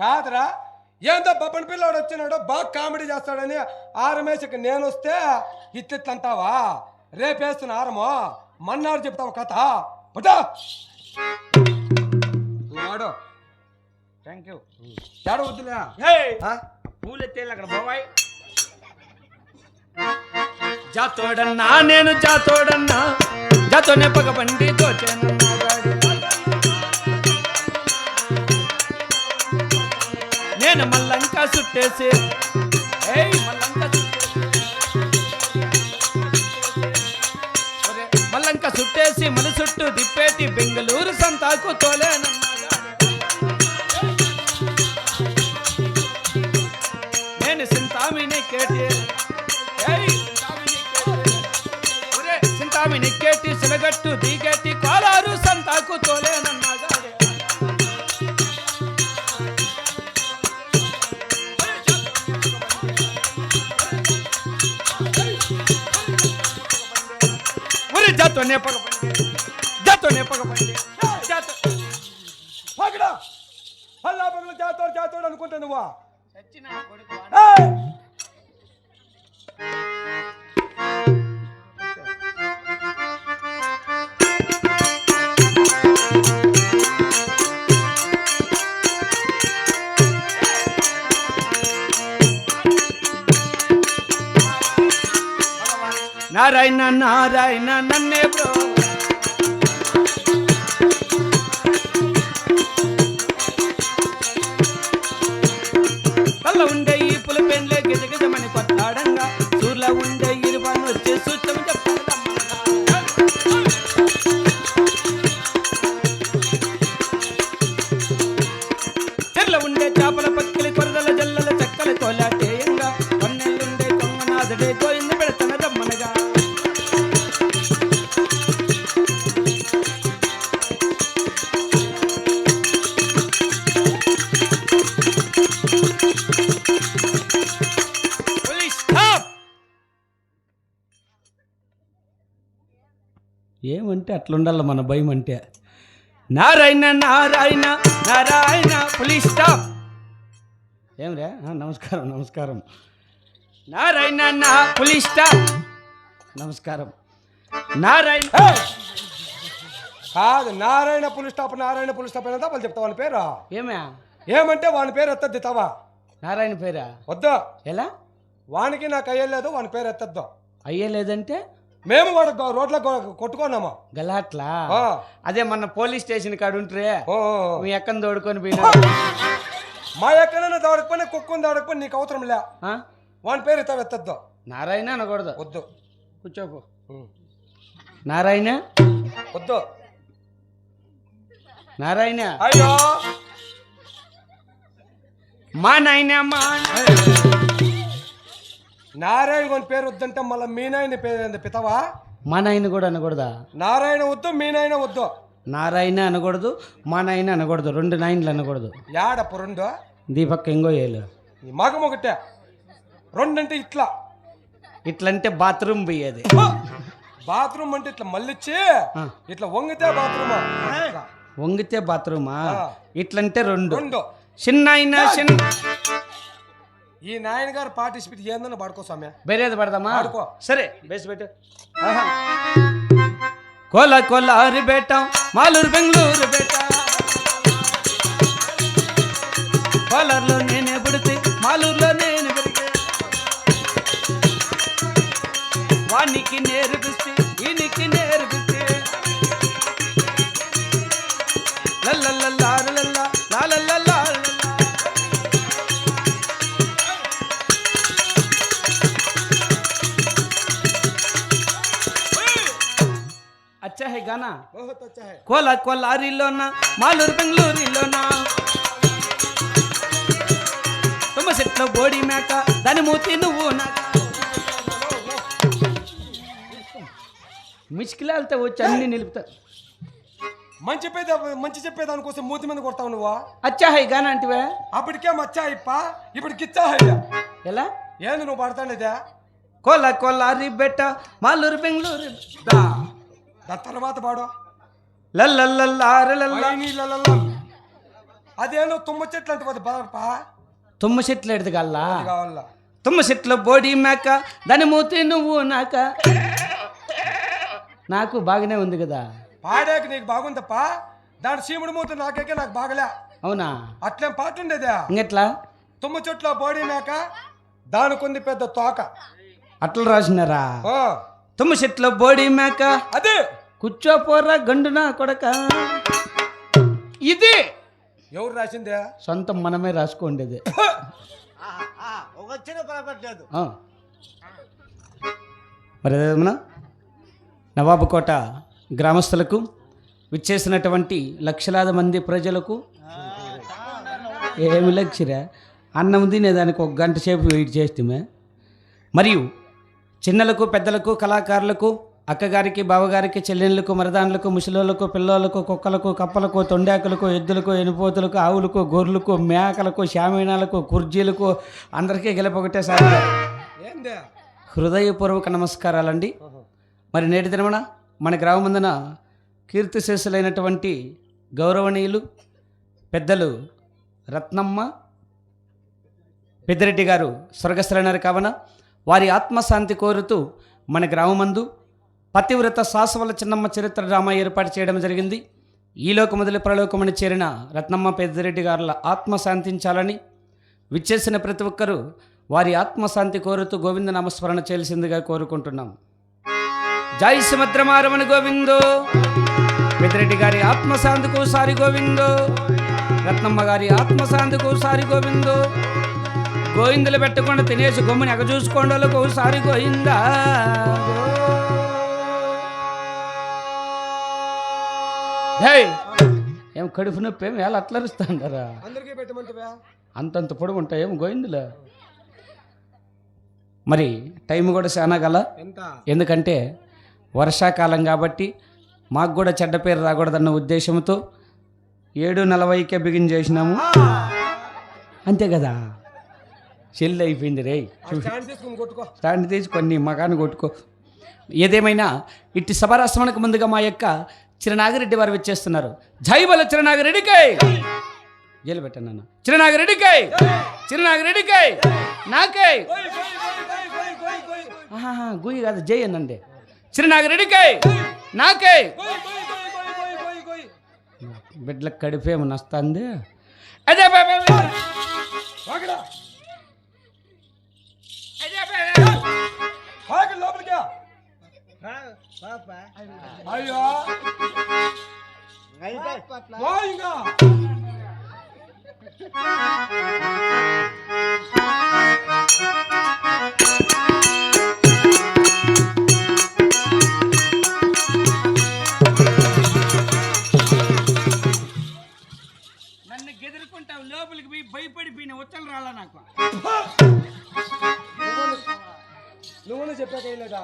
కాదురా ఏందో బబ్బన్ పిల్లోడు వచ్చినాడు బాగా కామెడీ చేస్తాడని ఆ రమేష్కి నేను వస్తే ఇట్లంటావా రేపేస్తున్న ఆరమో మన్నాడు చెప్తావు కథ. పుట్టా వాడు. థ్యాంక్ యూ ఏడ వద్దులే ఏయ్, ఆ? పూలు ఎత్తేళ్ళు అక్కడ బాబాయ్. జాతోడన్నా నేను జాతోడన్నా జాతోనే పగ బండి నేను మల్లంకా సుట్టేసి ఏయ్ మల్లంకా సుట్టేసి మన చుట్టూ దిప్పేటి బెంగళూరు సంతాకు తోలే సిలగట్టు దిగేటి కోలారు సంతాకు తోలేనన్నాగాడే ఒరే జాతోనే పగపండి జాతోనే పగపండి జాతో పగడా పల్లా పగలు జాతోడు జాతోడు అనుకుంటా నువ్వా చచ్చిన కొడుకు నారాయణ నారాయణ నన్నే బ్రో. కళ్ళ ఉండే ఈ పుల పెండ్లే గిజగిజమని కొట్టాడంగా సూర్ల ఉండే ఇరువను వచ్చే సూత్రం చెర్ల ఉండే చేపల పక్కలి కొరదల జల్లల చెక్కల తోలాటేయంగా ఏమంటే అట్లుండాలి మన భయం అంటే నారాయణ నారాయణ నారాయణ పోలీస్ స్టాప్ ఏం రే ఆ, నమస్కారం నమస్కారం. నారాయణ నా పోలీస్ స్టాప్ నమస్కారం. నారాయణ! కాదు నారాయణ పులి స్టాప్ నారాయణ పులి స్టాప్ అయినా వాళ్ళు చెప్తావు వాళ్ళ పేరు? ఏమే ఏమంటే వాని పేరు ఎత్తద్దు తవా? నారాయణ పేరా? వద్దు. ఎలా? వానికి నాకు అయ్యలేదు వాని పేరు ఎత్తద్దు. అయ్యే లేదంటే మేము గో- రోడ్లో కొట్టుకున్నాము? గలాట్లా. అదే మన పోలీస్ స్టేషన్ కాడ ఉంటే. మీ ఎక్కని తోడుకొని పోయినా. మా ఎక్కడైనా దౌడకపోయినా కుక్కుని దౌడకపోయినా నీకు అవసరం లే? వాని పేరు ఎత్తావు ఎత్తద్దు. నారాయణ అనకూడదు. వద్దు. కూర్చోపు ఉం. నారాయణ? వద్దు. నారాయణ? అయ్యో. మా నాయన మా నారాయణ పేరు వద్దంటే మళ్ళీ మీ నాయన పేరు పితవా? మా నాయన కూడా అనకూడదా? నారాయణ వద్దు మీ నాయన వద్దు. నారాయణ అనకూడదు మా నాయన అనకూడదు రెండు నాయనలు అనకూడదు. యాడప్పు రెండు? దీపక్ ఇంకో ఏలు. ఈ మగం ఒకటే. రెండంటే ఇట్లా. ఇట్లంటే బాత్రూమ్ పోయేది. బాత్రూమ్ అంటే ఇట్లా మళ్ళిచ్చి ఆ. ఇట్లా వంగితే బాత్రూమ్. వంగితే బాత్రూమా. ఇట్లంటే రెండు. రెండు. చిన్న అయినా చిన్న ఈ నాయన గారు పార్టిసిపేట్ ఏందని పడుకో స్వామి. బేరేది పడదామా? ఆడుకో. సరే బేసి పెట్టు. కోల కోలారి బేట మాలూరు బెంగళూరు బేట కోలార్లో నేనే పుడితే మాలూరులో నేను పెరిగే. వానికి నేర్పిస్తే ఈనికి నేర్పిస్తే లల్లల్లల్లారలల్లా, అచ్చా హై గానా बहुत अच्छा है కోల కోలారిలోన మాలూరు బెంగళూరులోన తుమ్మ చెట్ల బోడి మేక దాని మూతి నువ్వు నాక మిష్కిలాలతో వచ్చి అన్ని నిలుపుతా మంచి చెప్పేది మంచి చెప్పేదాని కోసం మూతి మీద కొడతావు నువ్వు అచ్చా హై గానా అంటివే అప్పటికే మచ్చా ఇప్ప ఇప్పుడు గిచ్చా హయ్యా ఎలా ఏంది నువ్వు పడతాండేదే కోల కోలారి బెట్ట మాలూరు బెంగళూరు దా దాని తర్వాత పాడు. అదేనో తుమ్మ చెట్లు అంటే పోతే బాధపా తుమ్మ చెట్లు ఎడతగల్లా కావాల? తుమ్మ చెట్ల బోడి మేక దాని మూతి నువ్వు నాక. నాకు బాగానే ఉంది కదా. పాడాక నీకు బాగుందప్ప దాని సీముడు మూత నాకేకే నాకు బాగలే. అవునా? అట్లేం పాట ఉండేదా ఇంకెట్లా? తుమ్మ చెట్ల బోడి మేక దానికుంది పెద్ద తోక. అట్లా రాసినారా? ఓ, తుమ్మ చెట్ల బోడి మేక. అదే. కూర్చోపోరా గండునా కొడక. ఇది ఎవరు రాసిందే? సొంతం మనమే రాసుకోండేది. వచ్చిన పరపట్లేదు ఆ. మరి అదేమన్నా నవాబుకోట గ్రామస్తులకు విచ్చేసినటువంటి లక్షలాది మంది ప్రజలకు ఏమి లక్షరా అన్నం తినేదానికి ఒక గంట సేపు వెయిట్ చేస్తామే మరియు చిన్నలకు పెద్దలకు కళాకారులకు అక్కగారికి బావగారికి చెల్లెళ్ళకు మరదాన్లకు ముసలోళ్ళకు పిల్లోళ్ళకు కుక్కలకు కప్పలకు తొండాకులకు ఎద్దులకు ఎనుపోతులకు ఆవులకు గొర్రెలకు మేకలకు శామీనాలకు కుర్జీలకు అందరికీ గెలపొకటేసారి హృదయపూర్వక నమస్కారాలండి. మరి నేటి దినమున మన గ్రామమందున కీర్తిశేషులైనటువంటి గౌరవనీయులు పెద్దలు రత్నమ్మ పెద్దిరెడ్డి గారు స్వర్గస్థులైనారు కావున వారి ఆత్మశాంతి కోరుతూ మన గ్రామమందు పతివ్రత శాసవల చిన్నమ్మ చరిత్ర డ్రామా ఏర్పాటు చేయడం జరిగింది. ఈలోక మొదలు ప్రలోకమని చేరిన రత్నమ్మ పెద్దిరెడ్డి గారుల ఆత్మ శాంతించాలని విచ్చేసిన ప్రతి ఒక్కరూ వారి ఆత్మశాంతి కోరుతూ గోవింద నామస్మరణ చేయాల్సిందిగా కోరుకుంటున్నాం. జై సుభద్రమారమణ గోవిందో. పెద్దిరెడ్డి గారి ఆత్మశాంతికు సారి గోవిందో. రత్నమ్మ గారి ఆత్మశాంతికు సారి గోవిందో. గోవిందులు పెట్టకుండా తినేసి గమ్ముని ఎగ చూసుకోండి ఒకసారి గోయిందా హే ఏం కడుపు నొప్పి ఏం ఎలా అట్లా అరుస్తాండారా అందరికీ పెట్టమంటవా అంతంత పొడుగు ఉంటాయి ఏం గోయిందులే మరి టైం కూడా చాలా గల? ఎంత? ఎందుకంటే వర్షాకాలం కాబట్టి మాకు కూడా చెడ్డ పేరు రాకూడదన్న ఉద్దేశంతో ఏడు నలభైకే బిగిన్ చేసినాము. అంతే కదా? చెల్లి అయిపోయింది రే స్టాండ్ తీసుకుని కొట్టుకో. స్టాండ్ తీసి కొన్ని మగాన్ని కొట్టుకో. ఏదేమైనా ఇట్టి సభారాశ్రమానికి ముందుగా మా యొక్క చిరనాగిరెడ్డి వారు వచ్చేస్తున్నారు. జై బల చిరనాగిరెడ్డికై. జైలు పెట్టాను నాన్న చిరనాగిరెడ్డికై. చిరనాగిరెడ్డికై. నాకై. ఆహా, గుయ్యి కాదు జై అనండి చిరనాగిరెడ్డికై. నాకై. బిడ్డలకు కడిపేమని వస్తుంది అదే అయ్యో. ఇంకా నన్ను గెదురుకుంటావు లోపలికి పోయి భయపడిపోయిన ఉత్తలు రాలా నాకు. నువ్వు చెప్పాక లేదా